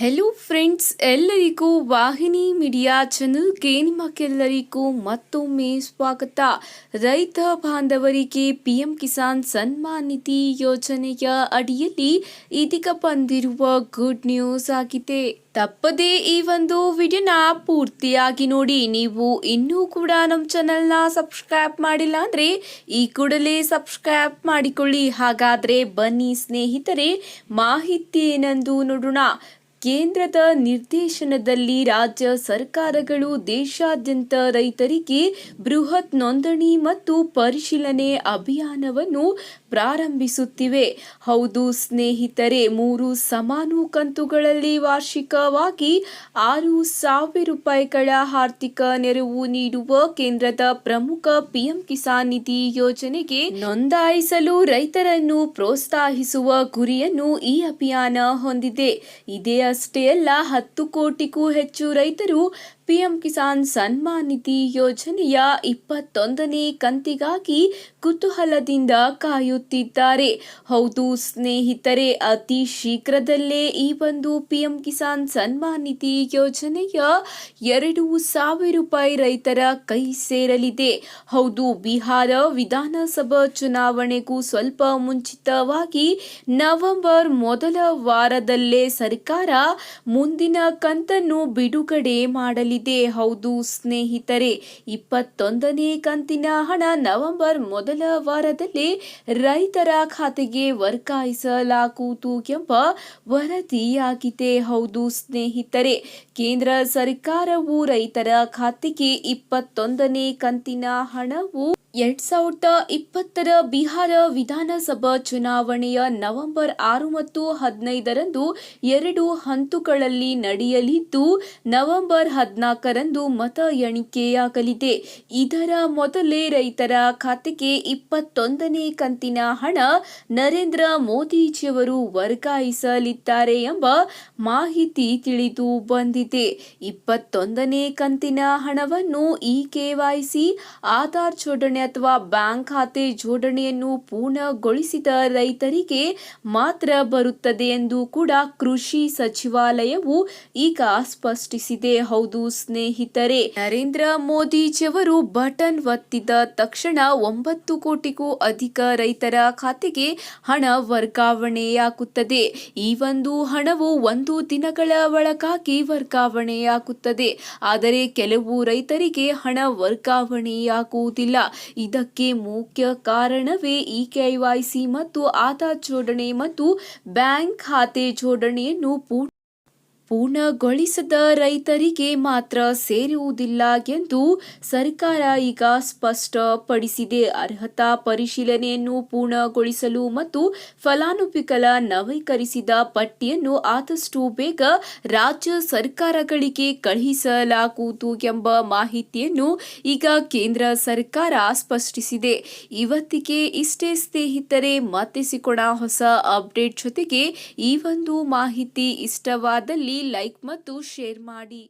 Hello friends ಎಲ್ಲರಿಗೂ ವಾಹಿನಿ media ಚಾನಲ್ಗೆ ನಿಮಗೆಲ್ಲರಿಗೂ ಮತ್ತೊಮ್ಮೆ ಸ್ವಾಗತ. ರೈತ ಬಾಂಧವರಿಗೆ ಪಿಎಂ ಕಿಸಾನ್ ಸನ್ಮಾನ್ ನಿಧಿ ಯೋಜನೆಯ ಅಡಿಯಲ್ಲಿ ಇದೀಗ ಬಂದಿರುವ ಗುಡ್ ನ್ಯೂಸ್ ಆಗಿದೆ. ತಪ್ಪದೇ ಈ ಒಂದು ವಿಡಿಯೋನ ಪೂರ್ತಿಯಾಗಿ ನೋಡಿ, ನೀವು ಇನ್ನೂ ಕೂಡ ನಮ್ಮ ಚಾನಲ್ನ ಸಬ್ಸ್ಕ್ರೈಬ್ ಮಾಡಿಲ್ಲ ಅಂದರೆ ಈ ಕೂಡಲೇ ಸಬ್ಸ್ಕ್ರೈಬ್ ಮಾಡಿಕೊಳ್ಳಿ. ಹಾಗಾದರೆ ಬನ್ನಿ ಸ್ನೇಹಿತರೆ ಮಾಹಿತಿ ಏನೆಂದು ನೋಡೋಣ. ಕೇಂದ್ರದ ನಿರ್ದೇಶನದಲ್ಲಿ ರಾಜ್ಯ ಸರ್ಕಾರಗಳು ದೇಶಾದ್ಯಂತ ರೈತರಿಗೆ ಬೃಹತ್ ನೋಂದಣಿ ಮತ್ತು ಪರಿಶೀಲನೆ ಅಭಿಯಾನವನ್ನು ಪ್ರಾರಂಭಿಸುತ್ತಿವೆ. ಹೌದು, ಸ್ನೇಹಿತರೆ, ಮೂರು ಸಮಾನು ಕಂತುಗಳಲ್ಲಿ ವಾರ್ಷಿಕವಾಗಿ ಆರು ಸಾವಿರ ರೂಪಾಯಿಗಳ ಆರ್ಥಿಕ ನೆರವು ನೀಡುವ ಕೇಂದ್ರದ ಪ್ರಮುಖ ಪಿಎಂ ಕಿಸಾನ್ ನಿಧಿ ಯೋಜನೆಗೆ ನೋಂದಾಯಿಸಲು ರೈತರನ್ನು ಪ್ರೋತ್ಸಾಹಿಸುವ ಗುರಿಯನ್ನು ಈ ಅಭಿಯಾನ ಹೊಂದಿದೆ. ಇದೇ ಅಷ್ಟೇ ಅಲ್ಲ ಹತ್ತು ಕೋಟಿಗೂ ಹೆಚ್ಚು ರೈತರು ಪಿಎಂ ಕಿಸಾನ್ ಸನ್ಮಾನ್ ನಿಧಿ ಯೋಜನೆಯ ಇಪ್ಪತ್ತೊಂದನೇ ಕಂತಿಗಾಗಿ ಕುತೂಹಲದಿಂದ ಕಾಯುತ್ತಿದ್ದಾರೆ. ಹೌದು, ಸ್ನೇಹಿತರೆ, ಅತಿ ಶೀಘ್ರದಲ್ಲೇ ಈ ಒಂದು ಪಿಎಂ ಕಿಸಾನ್ ಸನ್ಮಾನ್ ನಿಧಿ ಯೋಜನೆಯ ಎರಡು ಸಾವಿರ ರೂಪಾಯಿ ರೈತರ ಕೈ ಸೇರಲಿದೆ. ಹೌದು, ಬಿಹಾರ ವಿಧಾನಸಭಾ ಚುನಾವಣೆಗೂ ಸ್ವಲ್ಪ ಮುಂಚಿತವಾಗಿ ನವೆಂಬರ್ ಮೊದಲ ವಾರದಲ್ಲೇ ಸರ್ಕಾರ ಮುಂದಿನ ಕಂತನ್ನು ಬಿಡುಗಡೆ ಮಾಡಲಿದೆ. ಹೌದು ಸ್ನೇಹಿತರೆ, ಇಪ್ಪತ್ತೊಂದನೇ ಕಂತಿನ ಹಣ ನವೆಂಬರ್ ಮೊದಲ ವಾರದಲ್ಲಿ ರೈತರ ಖಾತೆಗೆ ವರ್ಗಾಯಿಸಲಾಗುವುದು ಎಂಬ ವರದಿಯಾಗಿದೆ. ಹೌದು ಸ್ನೇಹಿತರೆ, ಕೇಂದ್ರ ಸರ್ಕಾರವು ರೈತರ ಖಾತೆಗೆ ಇಪ್ಪತ್ತೊಂದನೇ ಕಂತಿನ ಹಣವು ಎರಡ್ ಸಾವಿರದ ಇಪ್ಪತ್ತರ ಬಿಹಾರ ವಿಧಾನಸಭಾ ಚುನಾವಣೆಯ ನವೆಂಬರ್ ಆರು ಮತ್ತು ಹದಿನೈದರಂದು ಎರಡು ಹಂತಗಳಲ್ಲಿ ನಡೆಯಲಿದ್ದು, ನವೆಂಬರ್ ಹದಿನಾಲ್ಕರಂದು ಮತ ಎಣಿಕೆಯಾಗಲಿದೆ. ಇದರ ಮೊದಲೇ ರೈತರ ಖಾತೆಗೆ ಇಪ್ಪತ್ತೊಂದನೇ ಕಂತಿನ ಹಣ ನರೇಂದ್ರ ಮೋದಿಜಿಯವರು ವರ್ಗಾಯಿಸಲಿದ್ದಾರೆ ಎಂಬ ಮಾಹಿತಿ ತಿಳಿದು ಬಂದಿದೆ. ಇಪ್ಪತ್ತೊಂದನೇ ಕಂತಿನ ಹಣವನ್ನು ಇ ಕೆವೈಸಿ ಆಧಾರ್ ಜೋಡಣೆ ಅಥವಾ ಬ್ಯಾಂಕ್ ಖಾತೆ ಜೋಡಣೆಯನ್ನು ಪೂರ್ಣಗೊಳಿಸಿದ ರೈತರಿಗೆ ಮಾತ್ರ ಬರುತ್ತದೆ ಎಂದು ಕೂಡ ಕೃಷಿ ಸಚಿವಾಲಯವು ಈಗ ಸ್ಪಷ್ಟಿಸಿದೆ. ಹೌದು ಸ್ನೇಹಿತರೆ, ನರೇಂದ್ರ ಮೋದಿಜಿಯವರು ಬಟನ್ ಒತ್ತಿದ ತಕ್ಷಣ ಒಂಬತ್ತು ಕೋಟಿಗೂ ಅಧಿಕ ರೈತರ ಖಾತೆಗೆ ಹಣ ವರ್ಗಾವಣೆಯಾಗುತ್ತದೆ. ಈ ಒಂದು ಹಣವು ಒಂದು ದಿನಗಳ ಒಳಗಾಗಿ ವರ್ಗಾವಣೆಯಾಗುತ್ತದೆ. ಆದರೆ ಕೆಲವು ರೈತರಿಗೆ ಹಣ ವರ್ಗಾವಣೆಯಾಗುವುದಿಲ್ಲ. ಇದಕ್ಕೆ ಮುಖ್ಯ ಕಾರಣವೇ ಇ ಕೆವೈಸಿ ಮತ್ತು ಆಧಾರ್ ಜೋಡಣೆ ಮತ್ತು ಬ್ಯಾಂಕ್ ಖಾತೆ ಜೋಡಣೆಯನ್ನು ಪೂರ್ಣ ಪೂರ್ಣಗೊಳಿಸದ ರೈತರಿಗೆ ಮಾತ್ರ ಸೇರುವುದಿಲ್ಲ ಎಂದು ಸರ್ಕಾರ ಈಗ ಸ್ಪಷ್ಟಪಡಿಸಿದೆ. ಅರ್ಹತಾ ಪರಿಶೀಲನೆಯನ್ನು ಪೂರ್ಣಗೊಳಿಸಲು ಮತ್ತು ಫಲಾನುಭವಿಗಳ ನವೀಕರಿಸಿದ ಪಟ್ಟಿಯನ್ನು ಆದಷ್ಟು ಬೇಗ ರಾಜ್ಯ ಸರ್ಕಾರಗಳಿಗೆ ಕಳುಹಿಸಲಾಗುವುದು ಎಂಬ ಮಾಹಿತಿಯನ್ನು ಈಗ ಕೇಂದ್ರ ಸರ್ಕಾರ ಸ್ಪಷ್ಟಿಸಿದೆ. ಇವತ್ತಿಗೆ ಇಷ್ಟೇ ಸ್ನೇಹಿತರೆ ಮತ್ತೆ ಹೊಸ ಅಪ್ಡೇಟ್ ಜೊತೆಗೆ ಈ ಒಂದು ಮಾಹಿತಿ ಇಷ್ಟವಾದಲ್ಲಿ ಲೈಕ್ ಮತ್ತು ಶೇರ್ ಮಾಡಿ.